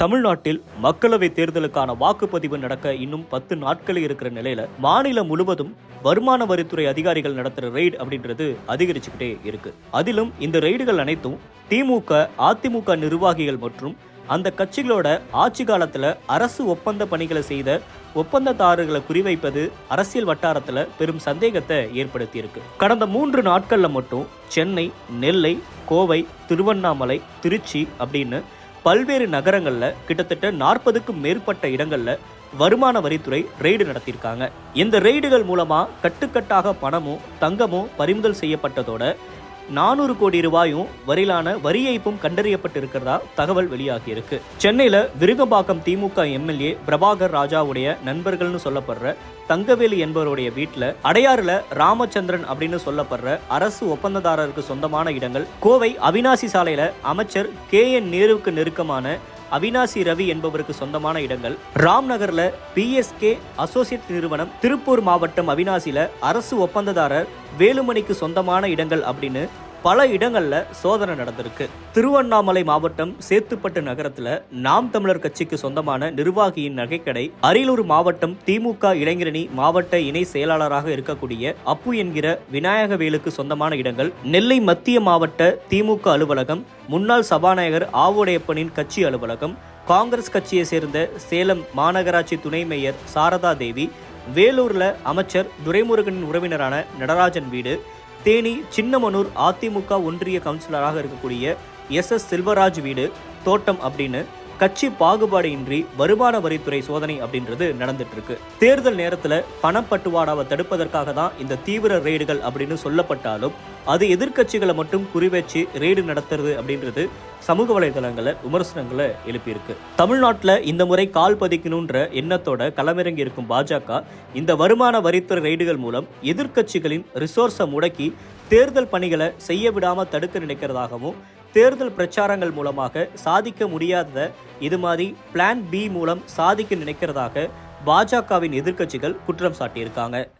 தமிழ்நாட்டில் மக்களவை தேர்தலுக்கான வாக்குப்பதிவு நடக்க இன்னும் பத்து நாட்கள் இருக்கிற நிலையில மாநிலம் முழுவதும் வருமான வரித்துறை அதிகாரிகள் நடத்துற ரெய்டு அப்படின்றது அதிகரிச்சுக்கிட்டே இருக்கு. அதிலும் இந்த ரெய்டுகள் அனைத்தும் திமுக அதிமுக நிர்வாகிகள் மற்றும் அந்த கட்சிகளோட ஆட்சி காலத்துல அரசு ஒப்பந்த பணிகளை செய்த ஒப்பந்ததாரர்களை குறிவைப்பது அரசியல் வட்டாரத்துல பெரும் சந்தேகத்தை ஏற்படுத்தியிருக்கு. கடந்த மூன்று நாட்கள்ல மட்டும் சென்னை நெல்லை கோவை திருவண்ணாமலை திருச்சி அப்படின்னு பல்வேறு நகரங்களில் கிட்டத்தட்ட நாற்பதுக்கும் மேற்பட்ட இடங்களில் வருமான வரித்துறை ரெய்டு நடத்தியிருக்காங்க. இந்த ரெய்டுகள் மூலமா கட்டுக்கட்டாக பணமும் தங்கமும் பறிமுதல் செய்யப்பட்டதோட நானூறு கோடி ரூபாயும் வரையிலான வரி ஏய்ப்பும் கண்டறியப்பட்டிருக்கிறதா தகவல் வெளியாகியிருக்கு. சென்னையில விருகம்பாக்கம் திமுக எம்எல்ஏ பிரபாகர் ராஜாவுடைய நண்பர்கள்னு சொல்லப்படுற தங்கவேலு என்பவருடைய வீட்டில் அடையாறுல ராமச்சந்திரன் அப்படின்னு சொல்லப்படுற அரசு ஒப்பந்ததாரருக்கு சொந்தமான இடங்கள் கோவை அவினாசி சாலையில அமைச்சர் கே என் நேருவுக்கு நெருக்கமான அவினாசி ரவி என்பவருக்கு சொந்தமான இடங்கள். ராம்நகர்ல பிஎஸ்கே அசோசியேட் நிறுவனம் திருப்பூர் மாவட்டம் அவினாசியில அரசு ஒப்பந்ததாரர் வேலுமணிக்கு சொந்தமான இடங்கள் அப்படின்னு பல இடங்களில் சோதனை நடந்திருக்கு. திருவண்ணாமலை மாவட்டம் சேத்துப்பட்டு நகரத்தில் நாம் தமிழர் கட்சிக்கு சொந்தமான நிர்வாகியின் நகைக்கடை அரியலூர் மாவட்டம் திமுக இளைஞரணி மாவட்ட இணை செயலாளராக இருக்கக்கூடிய அப்பு என்கிற விநாயகவேலுக்கு சொந்தமான இடங்கள் நெல்லை மத்திய மாவட்ட திமுக அலுவலகம் முன்னாள் சபாநாயகர் ஆவோடையப்பனின் கட்சி அலுவலகம் காங்கிரஸ் கட்சியை சேர்ந்த சேலம் மாநகராட்சி துணை மேயர் சாரதா தேவி வேலூர்ல அமைச்சர் துரைமுருகனின் உறவினரான நடராஜன் வீடு தேனி சின்னமனூர் அதிமுக ஒன்றிய கவுன்சிலராக இருக்கக்கூடிய எஸ் எஸ் செல்வராஜ் வீடு தோட்டம் அப்படின்னு கட்சி பாகுபாடு இன்றி வருமான வரித்துறை சோதனை அப்படின்றது நடந்துட்டு இருக்கு தேர்தல் நேரத்துல பணப்பட்டுவாடாவை தடுப்பதற்காக தான் இந்த தீவிர ரெய்டுகள் அப்படின்னு சொல்லப்பட்டாலும் அது எதிர்க்கட்சிகளை மட்டும் குறிவச்சு ரெய்டு நடத்துறது அப்படின்றது சமூக வலைதளங்களை விமர்சனங்களை எழுப்பியிருக்கு. தமிழ்நாட்டில் இந்த முறை கால் பதிக்கணுன்ற எண்ணத்தோட களமிறங்கி இருக்கும் பாஜக இந்த வருமான வரித்துறை ரெய்டுகள் மூலம் எதிர்க்கட்சிகளின் ரிசோர்ஸை முடக்கி தேர்தல் பணிகளை செய்ய விடாமல் தடுக்க நினைக்கிறதாகவும் தேர்தல் பிரச்சாரங்கள் மூலமாக சாதிக்க முடியாததை இது மாதிரி பிளான் பி மூலம் சாதிக்க நினைக்கிறதாக பாஜகவின் எதிர்க்கட்சிகள் குற்றம் சாட்டியிருக்காங்க.